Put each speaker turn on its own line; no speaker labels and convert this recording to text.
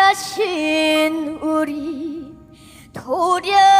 가신 우리 도련